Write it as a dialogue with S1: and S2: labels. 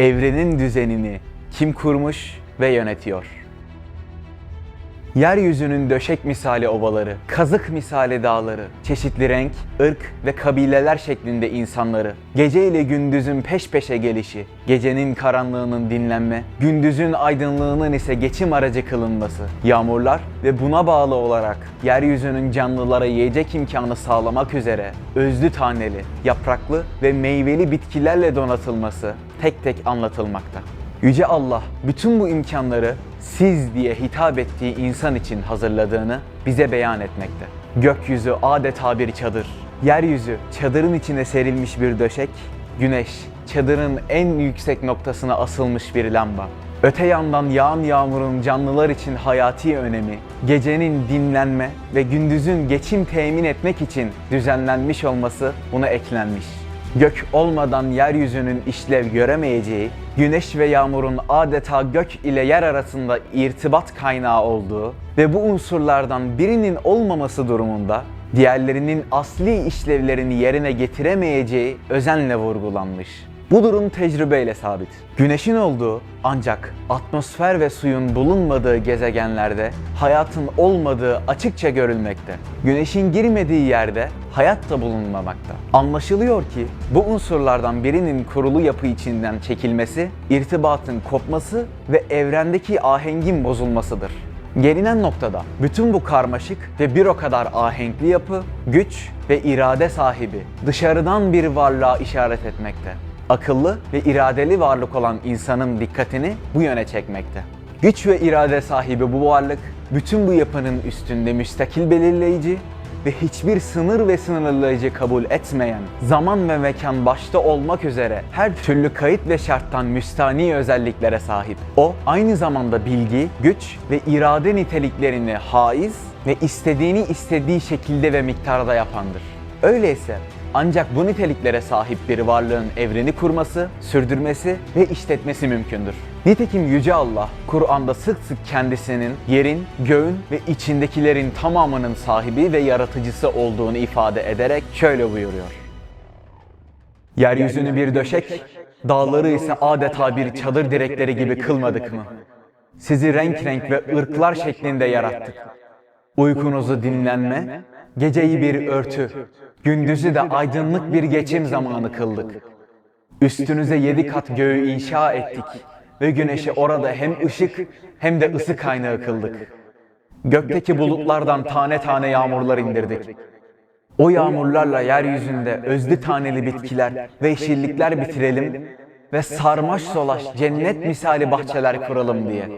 S1: Evrenin düzenini kim kurmuş ve yönetiyor? Yeryüzünün döşek misali ovaları, kazık misali dağları, çeşitli renk, ırk ve kabileler şeklinde insanları, gece ile gündüzün peş peşe gelişi, gecenin karanlığının dinlenme, gündüzün aydınlığının ise geçim aracı kılınması, yağmurlar ve buna bağlı olarak yeryüzünün canlılara yiyecek imkanı sağlamak üzere özlü taneli, yapraklı ve meyveli bitkilerle donatılması tek tek anlatılmakta. Yüce Allah bütün bu imkanları siz diye hitap ettiği insan için hazırladığını bize beyan etmekte. Gökyüzü adeta bir çadır. Yeryüzü çadırın içine serilmiş bir döşek, güneş çadırın en yüksek noktasına asılmış bir lamba. Öte yandan yağan yağmurun canlılar için hayati önemi, gecenin dinlenme ve gündüzün geçim temin etmek için düzenlenmiş olması buna eklenmiş. Gök olmadan yeryüzünün işlev göremeyeceği, güneş ve yağmurun adeta gök ile yer arasında irtibat kaynağı olduğu ve bu unsurlardan birinin olmaması durumunda diğerlerinin asli işlevlerini yerine getiremeyeceği özenle vurgulanmış. Bu durum tecrübeyle sabit. Güneşin olduğu ancak atmosfer ve suyun bulunmadığı gezegenlerde hayatın olmadığı açıkça görülmekte. Güneşin girmediği yerde hayat da bulunmamakta. Anlaşılıyor ki bu unsurlardan birinin kurulu yapı içinden çekilmesi, irtibatın kopması ve evrendeki ahengin bozulmasıdır. Gelinen noktada bütün bu karmaşık ve bir o kadar ahenkli yapı, güç ve irade sahibi dışarıdan bir varlığa işaret etmekte akıllı ve iradeli varlık olan insanın dikkatini bu yöne çekmekte. Güç ve irade sahibi bu varlık, bütün bu yapının üstünde müstakil belirleyici ve hiçbir sınır ve sınırlayıcı kabul etmeyen, zaman ve mekan başta olmak üzere her türlü kayıt ve şarttan müstani özelliklere sahip. O, aynı zamanda bilgi, güç ve irade niteliklerini haiz ve istediğini istediği şekilde ve miktarda yapandır. Öyleyse ancak bu niteliklere sahip bir varlığın evreni kurması, sürdürmesi ve işletmesi mümkündür. Nitekim Yüce Allah, Kur'an'da sık sık kendisinin yerin, göğün ve içindekilerin tamamının sahibi ve yaratıcısı olduğunu ifade ederek şöyle buyuruyor. Yeryüzünü bir döşek, dağları ise adeta bir çadır direkleri gibi kılmadık mı? Sizi renk renk ve ırklar şeklinde yarattık. Uykunuzu dinlenme, geceyi bir örtü, gündüzü de aydınlık bir geçim zamanı kıldık. Üstünüze yedi kat göğü inşa ettik ve güneşi orada hem ışık hem de ısı kaynağı kıldık. Gökteki bulutlardan tane tane yağmurlar indirdik. O yağmurlarla yeryüzünde özlü taneli bitkiler ve yeşillikler bitirelim ve sarmaş dolaş cennet misali bahçeler kuralım diye.